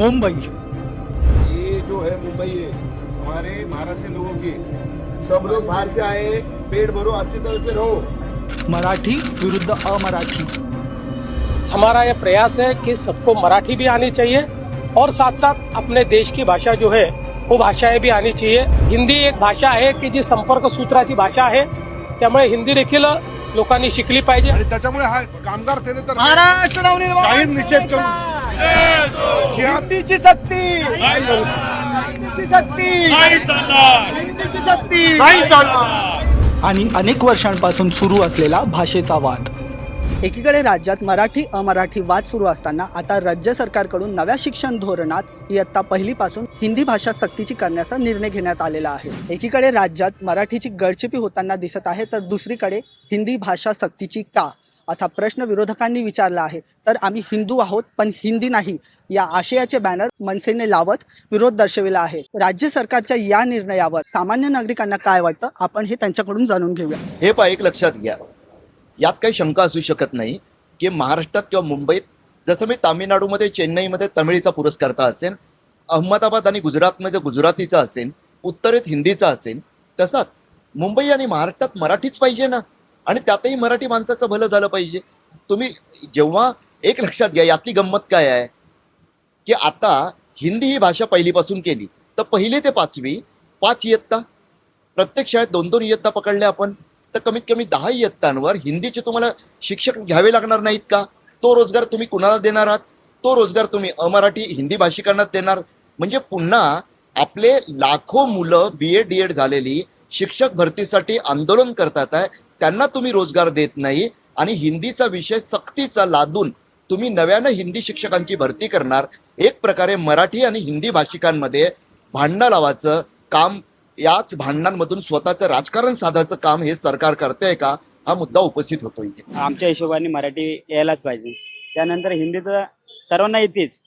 मुंबई। ये जो है मुंबई है हमारे महाराष्ट्र के लोगों की। सब लोग बाहर से आए पेट भरो अच्छी तरह से रहो। मराठी विरुद्ध अमराठी। हमारा यह प्रयास है कि सबको मराठी भी आनी चाहिए और साथ साथ अपने देश की भाषा जो है वो भाषाएं भी आनी चाहिए। हिंदी एक भाषा आहे की जी संपर्क सूत्राची भाषा आहे त्यामुळे हिंदी देखील लोकांनी शिकली पाहिजे। आणि त्याच्यामुळे हा कामगार सेनेचा महाराष्ट्र काही निषेध करू हिंदीची सक्ती. हिंदीची सक्ती. हिंदीची सक्ती. आणि अनेक वर्षांपासून सुरू असलेला भाषेचा वाद. एकीकडे राज्यात मराठी अमराठी वाद सुरू असताना आता राज्य सरकारकडून नव्या शिक्षण धोरणात इयत्ता पहिलीपासून हिंदी भाषा सक्तीची करण्याचा निर्णय घेण्यात आलेला आहे. एकीकडे राज्यात मराठीची गडचिपी होताना दिसत आहे तर दुसरीकडे हिंदी भाषा सक्तीची का? असा प्रश्न विरोधकांनी विचारला आहे. तर आम्ही हिंदू आहोत पण हिंदी नाही. या आशयाचे बॅनर मनसेने लावत विरोध दर्शविला आहे. राज्य सरकारच्या या निर्णयावर सामान्य नागरिकांना काय वाटतं? आपण हे त्यांच्याकडून जाणून घेऊया. हे पहा एक लक्षात घ्या. यात काही शंका असू शकत नाही की महाराष्ट्रात किंवा मुंबईत जसं मी तामिळनाडूमध्ये चेन्नईमध्ये तमिळीचा पुरस्कारता असेल अहमदाबाद आणि गुजरातमध्ये गुजरातीचा असेल उत्तरेत हिंदीचा असेल तसाच मुंबई आणि महाराष्ट्रात मराठीच पाहिजे ना? आणि त्यातही मराठी माणसाचं भलं झालं पाहिजे. तुम्ही जेव्हा एक लक्षात घ्या यातली गंमत काय आहे? की आता हिंदी ही भाषा पहिलीपासून केली. तर पहिली ते पाचवी पाच इयत्ता. प्रत्येक शाळेत दोन दोन इयत्ता पकडल्या आपण. तर कमीत कमी दहा इयत्तांवर हिंदीचे तुम्हाला शिक्षक घ्यावे लागणार नाहीत का? तो रोजगार तुम्ही कुणाला देणार आहात? तो रोजगार तुम्ही अमराठी हिंदी भाषिकांना देणार. म्हणजे पुन्हा आपले लाखो मुलं बी एड डी एड झालेली शिक्षक भरतीसाठी आंदोलन करतात आहे त्यांना तुम्ही रोजगार देत नाही आणि हिंदीचा विषय सक्तीचा लादून तुम्ही नव्यानं हिंदी शिक्षकांची भरती करणार. एक प्रकारे मराठी आणि हिंदी भाषिकांमध्ये भांडणं लावायचं काम याच भांडणांमधून स्वतःचं राजकारण साधायचं काम हे सरकार करतंय का? हा मुद्दा उपस्थित होतो इथे. आमच्या हिशोबाने मराठी यायलाच पाहिजे. त्यानंतर हिंदी तर सर्वांना येतेच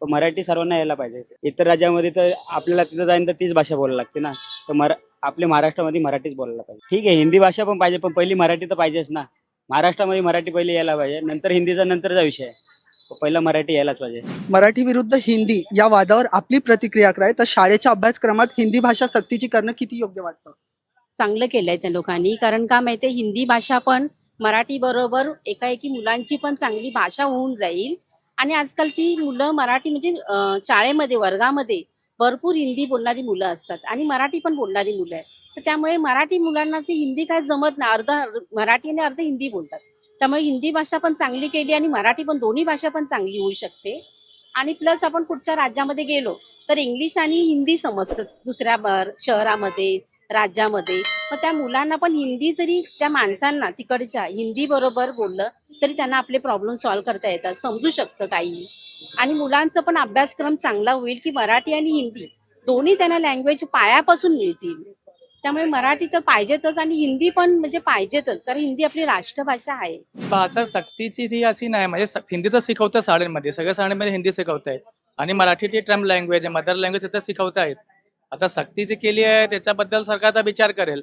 मराठी सर्वांना यायला पाहिजे. इतर राज्यामध्ये तर आपल्याला तिथं जाईन तर तीच भाषा बोलायला लागते ना. तर मरा आपल्या महाराष्ट्रामध्ये मराठीच बोलायला पाहिजे. ठीक आहे हिंदी भाषा पण पाहिजे पण पहिली मराठी तर पाहिजेच ना. महाराष्ट्रामध्ये मराठी पहिली यायला पाहिजे नंतर हिंदीचा नंतरचा विषय आहे. पहिला मराठी यायलाच पाहिजे. मराठी विरुद्ध हिंदी या वादावर आपली प्रतिक्रिया काय तर शाळेच्या अभ्यासक्रमात हिंदी भाषा सक्तीची करणं किती योग्य वाटतं? चांगलं केलंय त्या लोकांनी. कारण का माहितीये हिंदी भाषा पण मराठी बरोबर एकाएकी मुलांची पण चांगली भाषा होऊन जाईल. आणि आजकाल ती मुलं मराठी म्हणजे शाळेमध्ये वर्गामध्ये भरपूर हिंदी बोलणारी मुलं असतात आणि मराठी पण बोलणारी मुलं आहेत. तर त्यामुळे मराठी मुलांना ती हिंदी काय जमत नाही. अर्ध मराठी आणि अर्ध हिंदी बोलतात. त्यामुळे हिंदी भाषा पण चांगली केली आणि मराठी पण दोन्ही भाषा पण चांगली होऊ शकते. आणि प्लस आपण कुठच्या राज्यामध्ये गेलो तर इंग्लिश आणि हिंदी समजतं दुसऱ्या शहरामध्ये राज्यामध्ये. मग त्या मुलांना पण हिंदी जरी त्या माणसांना तिकडच्या हिंदी बरोबर बोललं तरी त्यांना आपले प्रॉब्लेम सॉल्व्ह करता येतात. समजू शकतं काही आणि मुलांचा पण अभ्यासक्रम चांगला होईल की मराठी आणि हिंदी. दोन्ही त्यांना लँग्वेज पायापासून मिळतील. त्यामुळे मराठी तर पाहिजेतच आणि हिंदी पण म्हणजे पाहिजेतच कारण हिंदी आपली राष्ट्रभाषा आहे. भाषा सक्तीची ती अशी नाही म्हणजे हिंदी तर शिकवतं शाळेमध्ये सगळ्या शाळेमध्ये हिंदी शिकवतायत. आणि मराठी ती ट्रम लँग्वेज आहे मदर लँग्वेज तिथं शिकवतायत. आता सक्तीची केली आहे त्याच्याबद्दल सरकार आता विचार करेल.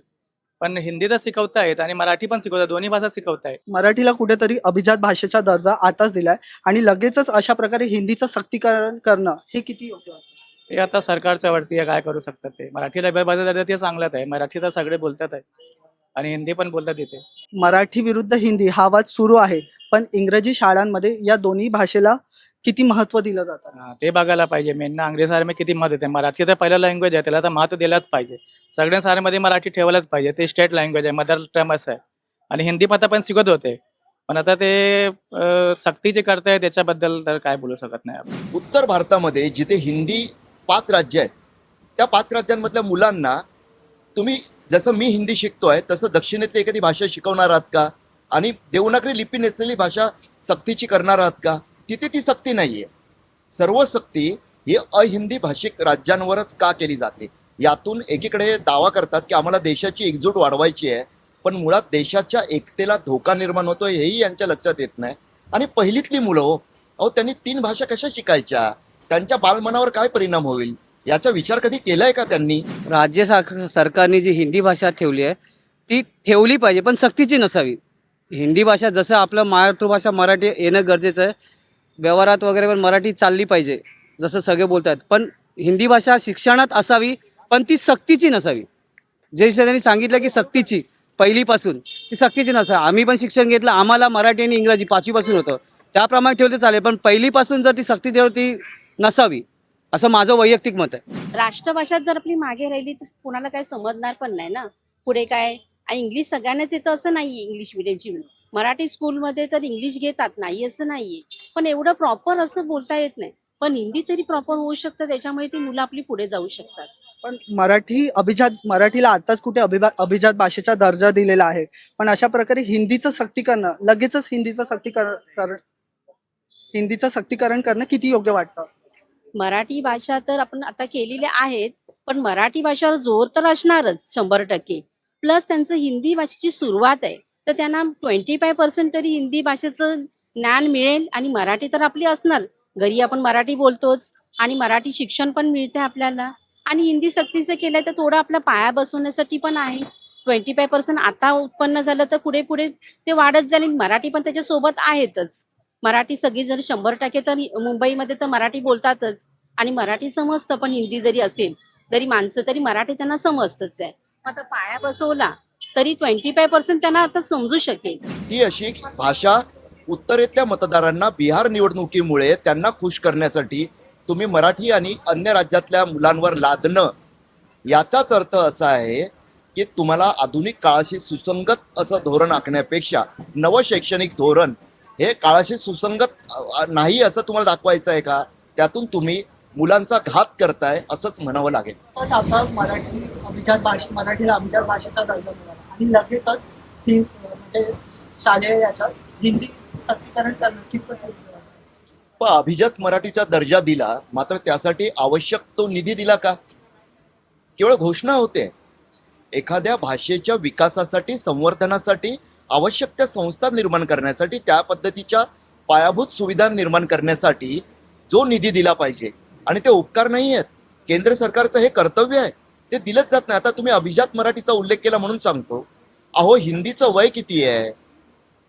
पण हिंदी तर शिकवतायत आणि मराठी पण शिकवतात दोन्ही भाषा शिकवतायत. मराठीला कुठेतरी अभिजात भाषेचा दर्जा आताच दिलाय आणि लगेचच अशा प्रकारे हिंदीचं सक्तीकरण करणं हे किती योग्य हे आता सरकारच्या वरती आहे काय करू शकतात ते? मराठीला भाषा दर्जा ते चांगलाच आहे. मराठी तर सगळे बोलतात आहे. आणि हिंदी पण बोलतात तिथे मराठी विरुद्ध हिंदी हा वाद सुरू आहे. पण इंग्रजी शाळांमध्ये या दोन्ही भाषेला किती महत्त्व दिलं जातं? हा, ते बघायला पाहिजे मेन अंग्रेजी शाळेमध्ये किती महत्त्व देते मराठी तर पहिलं लँग्वेज आहे त्याला तर महत्त्व दिलाच पाहिजे. सगळ्या शाळेमध्ये मराठी ठेवायलाच पाहिजे. ते स्टेट लँग्वेज आहे मदर टर्म असं आहे. आणि हिंदी पण आता पण शिकत होते. पण आता ते अं, सक्तीचे करताय त्याच्याबद्दल तर काय बोलू शकत नाही आपण. उत्तर भारतामध्ये जिथे हिंदी पाच राज्य आहेत त्या पाच राज्यांमधल्या मुलांना तुम्ही जसं मी हिंदी शिकतोय तसं दक्षिणेतली एखादी भाषा शिकवणार आहात का? आणि देवनागरी लिपी नसलेली भाषा सक्तीची करणार आहात का? तिथे ती सक्ती नाहीये. सर्व सक्ती ही अहिंदी भाषिक राज्यांवरच का केली जाते? यातून एकीकडे दावा करतात की आम्हाला देशाची एकजूट वाढवायची आहे पण मुळात देशाच्या एकतेला धोका निर्माण होतोय हेही यांच्या लक्षात येत नाही. आणि पहिलीतली मुलं हो, अहो त्यांनी तीन भाषा कशा शिकायच्या? त्यांच्या बालमनावर काय परिणाम होईल? याचा विचार कधी केलाय का त्यांनी? राज्य सरकारने जी हिंदी भाषा ठेवली आहे ती ठेवली पाहिजे पण सक्तीची नसावी. हिंदी भाषा जसं आपलं मातृभाषा मराठी येणं गरजेचं आहे व्यवहारात वगैरे पण मराठी चालली पाहिजे जसं सगळे बोलतात. पण हिंदी भाषा शिक्षणात असावी पण ती सक्तीची नसावी. जे त्यांनी सांगितलं की सक्तीची पहिलीपासून. ती सक्तीची नसावी. आम्ही पण शिक्षण घेतलं आम्हाला मराठी आणि इंग्रजी पाचवीपासून होतं. त्याप्रमाणे ठेवलं चालेल पण पहिलीपासून जर ती सक्ती ठेवती नसावी. असं माझं वैयक्तिक मत आहे. राष्ट्रभाषा जर आपली मागे राहिली तर कोणाला काय समजणार पण नाही ना? पुढे काय? आणि इंग्लिश सगळ्यांनाच येतं असं नाही इंग्लिश मिडियमची मराठी स्कूलमध्ये तर इंग्लिश घेतात नाही असं नाहीये. पण एवढं प्रॉपर असं बोलता येत नाही. पण हिंदी तरी प्रॉपर होऊ शकतं त्याच्यामुळे ती मुलं आपली पुढे जाऊ शकतात. पण मराठी अभिजात मराठीला आताच कुठे अभिभा अभिजात भाषेचा दर्जा दिलेला आहे. पण अशा प्रकारे हिंदीचं सक्तीकरण लगेचच हिंदीचं सक्तीकरण कर- हिंदीचं सक्तीकरण करणं किती योग्य वाटतं? मराठी भाषा तर आपण आता केलेली आहेच पण मराठी भाषेवर जोर तर असणारच शंभर टक्के. प्लस त्यांचं हिंदी भाषेची सुरुवात आहे. तर त्यांना ट्वेंटी फाय पर्सेंट तरी हिंदी भाषेचं ज्ञान मिळेल आणि मराठी तर आपली असणार. घरी आपण मराठी बोलतोच आणि मराठी शिक्षण पण मिळते आपल्याला. आणि हिंदी सक्तीचं केलंय तर थोडं आपला पाया बसवण्यासाठी पण आहे. ट्वेंटी फाय पर्सेंट आता उत्पन्न झालं तर पुढे पुढे ते वाढत जाईल मराठी पण त्याच्यासोबत आहेतच. मराठी सगळी जर शंभर टक्के तर मुंबईमध्ये तर मराठी बोलतातच. आणि मराठी समजतं पण हिंदी जरी असेल तरी माणसं तरी मराठी त्यांना समजतच आहे. मग आता पाया बसवला तरी ट्वेंटी फाय पर्सेंट त्यांना आता समजू शकेल. ही अशी भाषा उत्तरेतल्या मतदारांना बिहार निवडणुकीमुळे त्यांना खुश करण्यासाठी तुम्ही मराठी आणि अन्य राज्यातल्या मुलांवर लादणं याचाच अर्थ असा आहे की तुम्हाला आधुनिक काळाशी सुसंगत असं धोरण आखण्यापेक्षा नवं शैक्षणिक धोरण हे काळाशी सुसंगत नाही असं तुम्हाला दाखवायचं आहे का? त्यातून तुम्ही मुलांचा घात करताय असंच म्हणावं लागेल. मराठी अभिजात भाषा मराठीला अभिजात भाषेचा दर्जा मिळाला. आणि लगेचच ही म्हणजे शालेय याच्यात हिंदी सक्तीकरण करणं कितपत पण अभिजात मराठीचा दर्जा दिला मात्र त्यासाठी आवश्यक तो निधी दिला का? केवळ घोषणा होते. एखाद्या भाषेच्या विकासासाठी संवर्धनासाठी आवश्यक त्या संस्था निर्माण करण्यासाठी त्या पद्धतीच्या पायाभूत सुविधा निर्माण करण्यासाठी जो निधी दिला पाहिजे. आणि ते उपकार नाही आहेत. केंद्र सरकारचं हे कर्तव्य आहे. ते दिलंच जात नाही. आता तुम्ही अभिजात मराठीचा उल्लेख केला म्हणून सांगतो. अहो हिंदीचं वय किती आहे?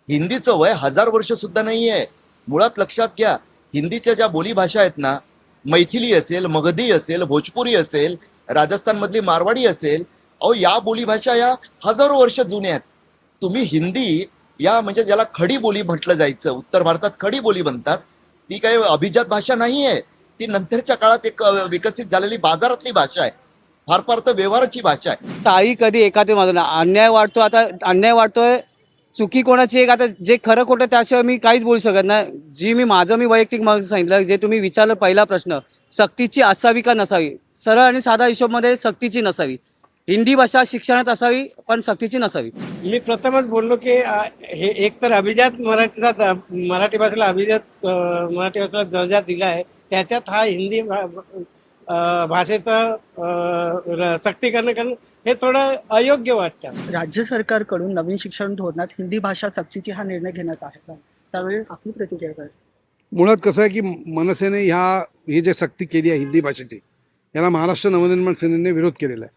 हिंदीचं वय हजार वर्ष सुद्धा नाही आहे मुळात लक्षात घ्या हिंदीच्या ज्या बोलीभाषा आहेत ना मैथिली असेल मगधी असेल भोजपुरी असेल राजस्थानमधली मारवाडी असेल अहो या बोलीभाषा या हजारो वर्ष जुन्या आहेत. तुम्ही हिंदी या म्हणजे ज्याला खडी बोली म्हटलं जायचं उत्तर भारतात खडी बोली म्हणतात ती काही अभिजात भाषा नाही आहे ती नंतरच्या काळात एक विकसित झालेली बाजारातली भाषा आहे. फार फार तर व्यवहाराची भाषा आहे. टाळी कधी एखादी माजून अन्याय वाढतो आता अन्याय वाढतोय चुकी कोणाची एक आता जे खरं खोटं त्याशिवाय मी काहीच बोलू शकत नाही. जी मी माझं मी वैयक्तिक मत सांगितलं जे तुम्ही विचारलं पहिला प्रश्न सक्तीची असावी का नसावी? सरळ आणि साधा हिशोबमध्ये सक्तीची नसावी. हिंदी भाषा शिक्षणात असावी पण सक्तीची नसावी. मी प्रथमच बोललो की हे एक तर अभिजात मराठीचा द- मराठी भाषेला अभिजात मराठी भाषेला दर्जा दिला आहे. त्याच्यात हा हिंदी भाषेचं सक्तीकरण करणं हे थोडं अयोग्य वाटतं. राज्य सरकारकडून नवीन शिक्षण धोरणात हिंदी भाषा सक्तीची हा निर्णय घेण्यात आहे का त्यावेळी आपली प्रतिक्रिया काय? मुळात कसं आहे की मनसेने ह्या ही जे सक्ती केली आहे हिंदी भाषेची याला महाराष्ट्र नवनिर्माण सेनेने विरोध केलेला आहे.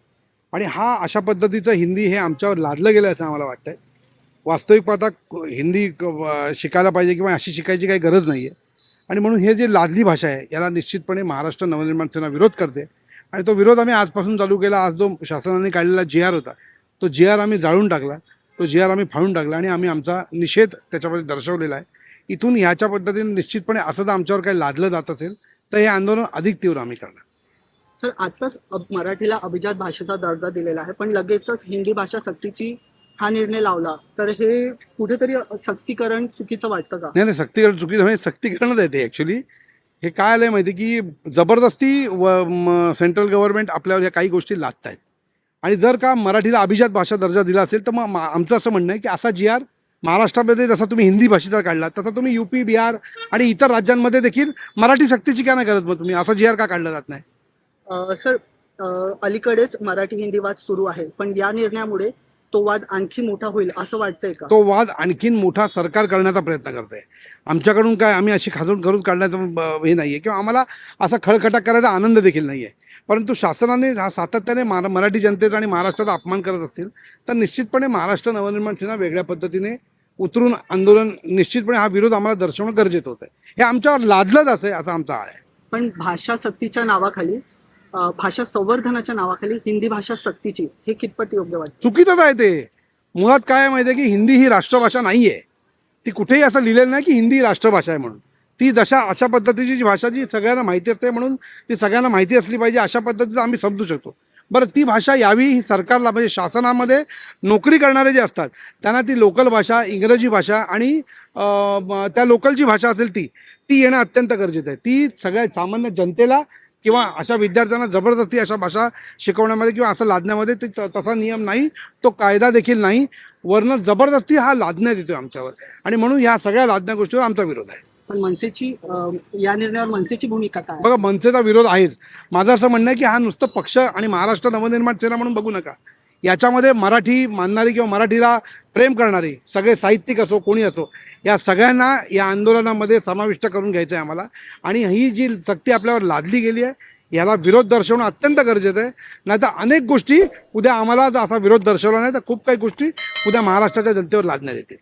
आणि हा अशा पद्धतीचं हिंदी हे आमच्यावर लादलं गेलं असं आम्हाला वाटतंय. वास्तविक पाहता हिंदी शिकायला पाहिजे किंवा अशी शिकायची काही गरज नाही आहे आणि म्हणून हे जे लादली भाषा आहे याला निश्चितपणे महाराष्ट्र नवनिर्माण सेना विरोध करते. आणि तो विरोध आम्ही आजपासून चालू केला. आज जो शासनाने काढलेला जी आर होता तो जी आर आम्ही जाळून टाकला. तो जी आर आम्ही फाळून टाकला आणि आम्ही आमचा निषेध त्याच्यामध्ये दर्शवलेला आहे. इथून ह्याच्या पद्धतीने निश्चितपणे असं जर आमच्यावर काही लादलं जात असेल तर हे आंदोलन अधिक तीव्र आम्ही करणार. सर आत्ताच मराठीला अभिजात भाषेचा दर्जा दिलेला आहे पण लगेचच हिंदी भाषा सक्तीची हा निर्णय लावला. तर हे कुठेतरी सक्तीकरण चुकीचं वाटतं का? नाही नाही सक्तीकरण चुकीचं म्हणजे सक्तीकरणच आहे ते ॲक्च्युली हे काय आलं आहे माहिती की जबरदस्ती व सेंट्रल गव्हर्नमेंट आपल्यावर ह्या काही गोष्टी लादत आहेत आणि जर का मराठीला अभिजात भाषा दर्जा दिला असेल तर मग आमचं असं म्हणणं आहे की असा जी आर महाराष्ट्रामध्ये जसा तुम्ही हिंदी भाषेचा काढला तसा तुम्ही यू पी बिहार आणि इतर राज्यांमध्ये देखील मराठी सक्तीची का नाही करत मग तुम्ही? असा जी आर का काढला जात नाही? अ, सर अ, अलीकडेच मराठी हिंदी वाद सुरू आहे. पण या निर्णयामुळे तो वाद आणखी मोठा होईल असं वाटतंय का? तो वाद आणखीन मोठा सरकार करण्याचा प्रयत्न करत. आहे आमच्याकडून काय आम्ही अशी खाजून करून काढण्याचं हे नाही आहे किंवा आम्हाला असा खळखटाक करायचा आनंद देखील नाही आहे परंतु शासनाने हा सातत्याने मारा मराठी जनतेचा आणि महाराष्ट्राचा अपमान करत असतील तर निश्चितपणे महाराष्ट्र नवनिर्माण सेना वेगळ्या पद्धतीने उतरून आंदोलन निश्चितपणे हा विरोध आम्हाला दर्शवणं गरजेचं होतं. हे आमच्यावर लादलं जातं आहे असा आमचा आळ आहे. पण भाषा सक्तीच्या नावाखाली भाषा संवर्धनाच्या नावाखाली हिंदी भाषा सक्तीची हे कितपत योग्य वाटतं? चुकीचंच आहे ते. मुळात काय माहिती आहे की हिंदी ही राष्ट्रभाषा नाही आहे ती कुठेही असं लिहिलेलं नाही की हिंदी ही राष्ट्रभाषा आहे म्हणून. ती जशा अशा पद्धतीची जी भाषा जी सगळ्यांना माहिती असते म्हणून ती सगळ्यांना माहिती असली पाहिजे अशा पद्धतीचं आम्ही समजू शकतो. बरं ती भाषा यावी ही सरकारला म्हणजे शासनामध्ये नोकरी करणारे जे असतात त्यांना ती लोकल भाषा इंग्रजी भाषा आणि त्या लोकल जी भाषा असेल ती ती येणं अत्यंत गरजेचं आहे. ती सगळ्या सामान्य जनतेला किंवा अशा विद्यार्थ्यांना जबरदस्ती अशा भाषा शिकवण्यामध्ये किंवा असं लादण्यामध्ये ते तसा नियम नाही तो कायदा देखील नाही. वरनं जबरदस्ती हा लादण्यात येतो आमच्यावर. आणि म्हणून ह्या सगळ्या लादण्या गोष्टीवर आमचा विरोध आहे. पण मनसेची या निर्णयावर मनसेची भूमिका काय? बघा मनसेचा विरोध आहेच. माझं असं म्हणणं आहे की हा नुसतं पक्ष आणि महाराष्ट्र नवनिर्माण सेना म्हणून बघू नका. याच्यामध्ये मराठी मानणारी किंवा मराठीला प्रेम करणारी सगळे साहित्यिक असो कोणी असो या सगळ्यांना या आंदोलनामध्ये समाविष्ट करून घ्यायचं आहे आम्हाला. आणि ही जी सक्ती आपल्यावर लादली गेली आहे याला विरोध दर्शवणं अत्यंत गरजेचं आहे. नाहीतर अनेक गोष्टी उद्या आम्हाला जर असा विरोध दर्शवला नाही तर खूप काही गोष्टी उद्या महाराष्ट्राच्या जनतेवर लादण्यात येतील.